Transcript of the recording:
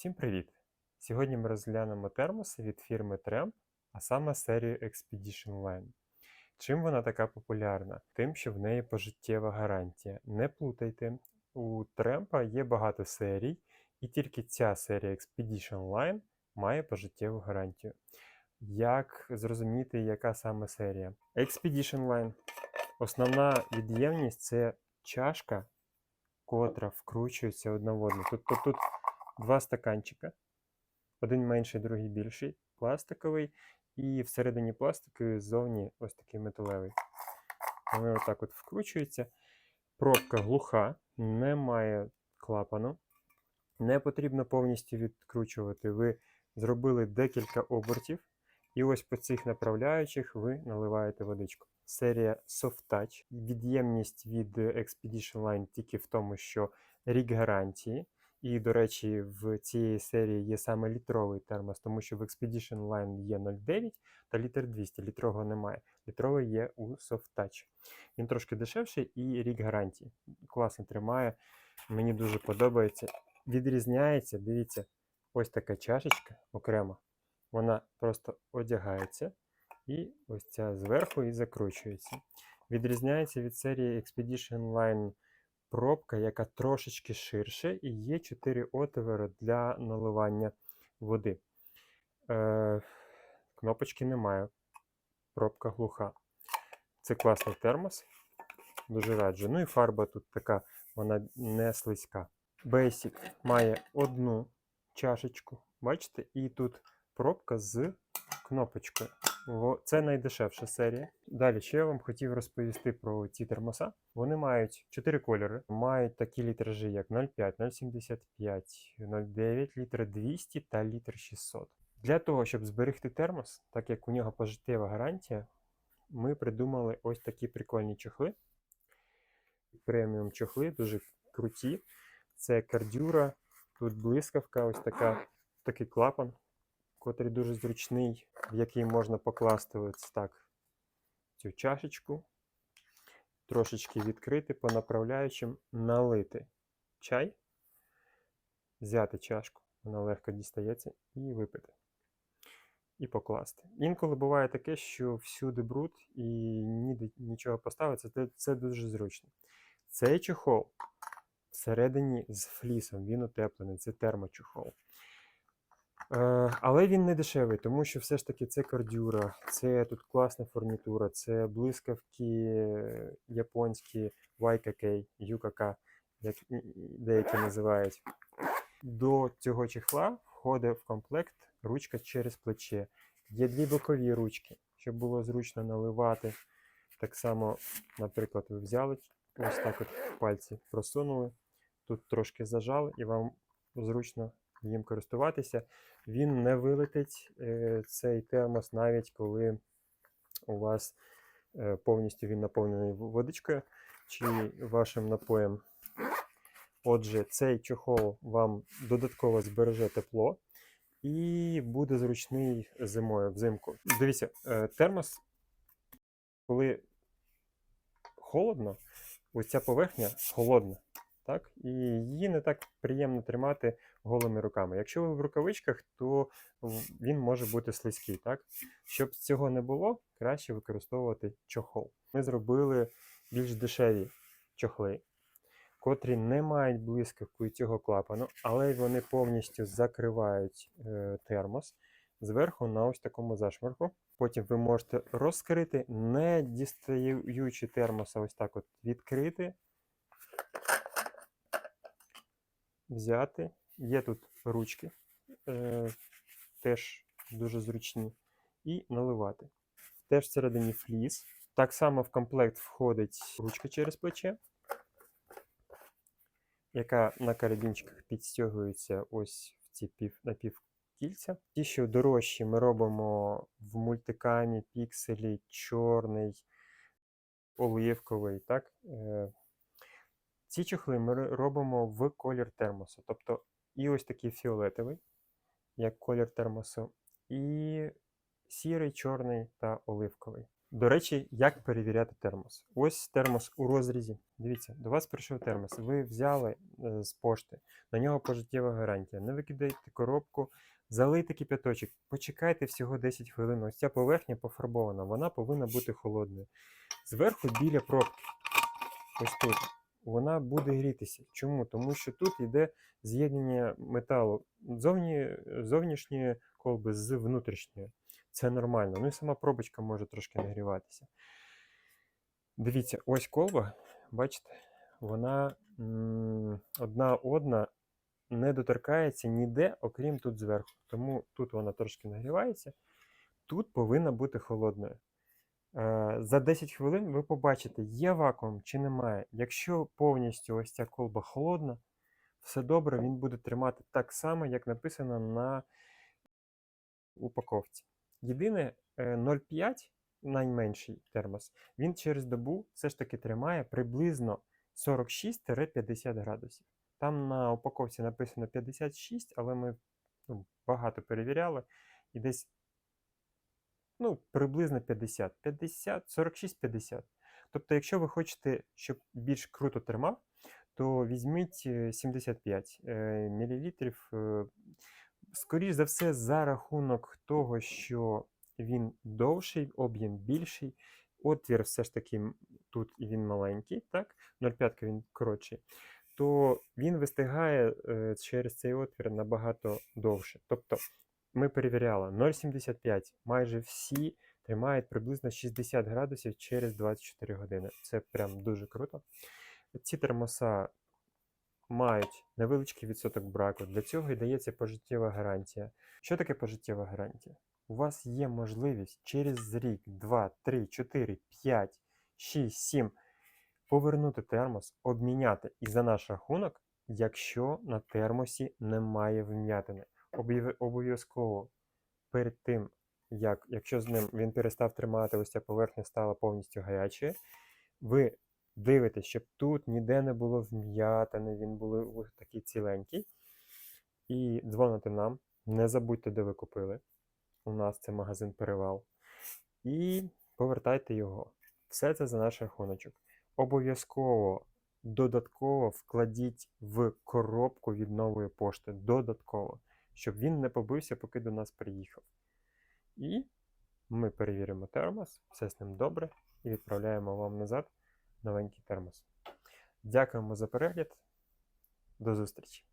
Всім привіт! Сьогодні ми розглянемо термоси від фірми Tramp, а саме серію Expedition Line. Чим вона така популярна? Тим, що в неї пожиттєва гарантія. Не плутайте, у Тремпа є багато серій, і тільки ця серія Expedition Line має пожиттєву гарантію. Як зрозуміти, яка саме серія? Expedition Line. Основна від'ємність це чашка, котра вкручується одна в одну. Тобто тут два стаканчика. Один менший, другий більший, пластиковий, і всередині пластиковий ззовні ось такий металевий. Вони отак от вкручуються. Пробка глуха, немає клапану. Не потрібно повністю відкручувати. Ви зробили декілька обертів, і ось по цих направляючих ви наливаєте водичку. Серія Soft Touch. Від'ємність від Expedition Line тільки в тому, що рік гарантії. І, до речі, в цій серії є саме літровий термос, тому що в Expedition Line є 0,9 та літр 200. Літрового немає. Літровий є у Soft Touch. Він трошки дешевший і рік гарантії. Класно тримає. Мені дуже подобається. Відрізняється, дивіться, ось така чашечка окрема. Вона просто одягається. І ось ця зверху і закручується. Відрізняється від серії Expedition Line пробка, яка трошечки ширше, і є 4 отвори для наливання води. Е, Кнопочки немає. Пробка глуха. Це класний термос. Дуже раджу. Ну і фарба тут така, вона не слизька. Basic має одну чашечку. Бачите? І тут пробка з кнопочкою. Це найдешевша серія. Далі ще я вам хотів розповісти про ці термоса. Вони мають 4 кольори, мають такі літражі, як 0,5, 0,75, 0,9, літр 200 та літр 600. Для того, щоб зберегти термос, так як у нього пожиттєва гарантія, ми придумали ось такі прикольні чохли. Преміум чохли, дуже круті. Це кардюра, тут блискавка, ось така, такий клапан котрий дуже зручний, в який можна покласти ось так цю чашечку, трошечки відкрити, по направляючим, налити чай, взяти чашку, вона легко дістається, і випити. І покласти. Інколи буває таке, що всюди бруд і ніде нічого поставиться, це, це дуже зручно. Цей чохол всередині з флісом, він утеплений, це термочохол. Е, але він не дешевий, тому що все ж таки це кордюра, це тут класна фурнітура, це блискавки японські YKK, UKK, як деякі називають. До цього чехла входить в комплект ручка через плече. Є дві бокові ручки, щоб було зручно наливати. Так само, наприклад, ви взяли ось так от пальці просунули, тут трошки зажали, і вам зручно їм користуватися. Він не вилетить е, цей термос, навіть коли у вас е, повністю він наповнений водичкою чи вашим напоєм. Отже, цей чохол вам додатково збереже тепло і буде зручний зимою взимку. Дивіться, е, термос, коли холодно, ось ця поверхня холодна так? І її не так приємно тримати голими руками. Якщо ви в рукавичках, то він може бути слизький. Так? Щоб цього не було, краще використовувати чохол. Ми зробили більш дешеві чохли, котрі не мають блискавку і цього клапану, але вони повністю закривають е, термос. Зверху на ось такому зашмарку. Потім ви можете розкрити, не дістаючи термоса, ось так от відкрити взяти. Є тут ручки, е, теж дуже зручні, і наливати. Теж всередині фліс. Так само в комплект входить ручка через плече, яка на карабінчиках підстягується ось в ці пів, напівкільця. Ті, що дорожчі, ми робимо в мультикамі, пікселі, чорний, оливковий. так? Е, ці чохли ми робимо в колір термосу. Тобто і ось такий фіолетовий, як колір термосу, і сірий, чорний та оливковий. До речі, як перевіряти термос? Ось термос у розрізі. Дивіться, до вас прийшов термос. Ви взяли е, з пошти, на нього пожиттєва гарантія. Не викидайте коробку, залийте кипяточок, почекайте всього 10 хвилин. Ось ця поверхня пофарбована, вона повинна бути холодною. Зверху біля пробки, ось тут, вона буде грітися. Чому? Тому що тут йде з'єднання металу зовні, зовнішньої колби з внутрішньої. Це нормально. Ну і сама пробочка може трошки нагріватися. Дивіться, ось колба, бачите, вона одна одна не доторкається ніде, окрім тут зверху. Тому тут вона трошки нагрівається, тут повинна бути холодною. Е, За 10 хвилин ви побачите, є вакуум чи немає. Якщо повністю ось ця колба холодна, все добре, він буде тримати так само, як написано на упаковці. Єдине е, 0,5, найменший термос, він через добу все ж таки тримає приблизно 46-50 градусів. Там на упаковці написано 56, але ми ну, багато перевіряли, і десь ну, приблизно 50, 50, 46-50. Тобто, якщо ви хочете, щоб більш круто тримав, то візьміть е, 75 е, мл. Скоріше за все, за рахунок того, що він довший, об'єм більший, отвір все ж таки тут він маленький, так? 0,5 він коротший, то він вистигає е, через цей отвір набагато довше. Тобто ми перевіряли 0,75, майже всі тримають приблизно 60 градусів через 24 години. Це прям дуже круто. Ці термоса мають невеличкий відсоток браку. Для цього і дається пожиттєва гарантія. Що таке пожиттєва гарантія? У вас є можливість через рік, 2, 3, 4, 5, 6, 7 повернути термос, обміняти і за наш рахунок, якщо на термосі немає вм'ятини. Обов'язково перед тим, як, якщо з ним він перестав тримати, ось ця поверхня стала повністю гарячою, ви дивитесь, щоб тут ніде не було вм'ятини, він був такий ціленький. І дзвоните нам. Не забудьте, де ви купили. У нас це магазин Перевал. І повертайте його. Все це за наш рахуночок. Обов'язково додатково вкладіть в коробку від нової пошти. Додатково, щоб він не побився, поки до нас приїхав. І ми перевіримо термос, все з ним добре, і відправляємо вам назад новенький термос. Дякуємо за перегляд. До зустрічі!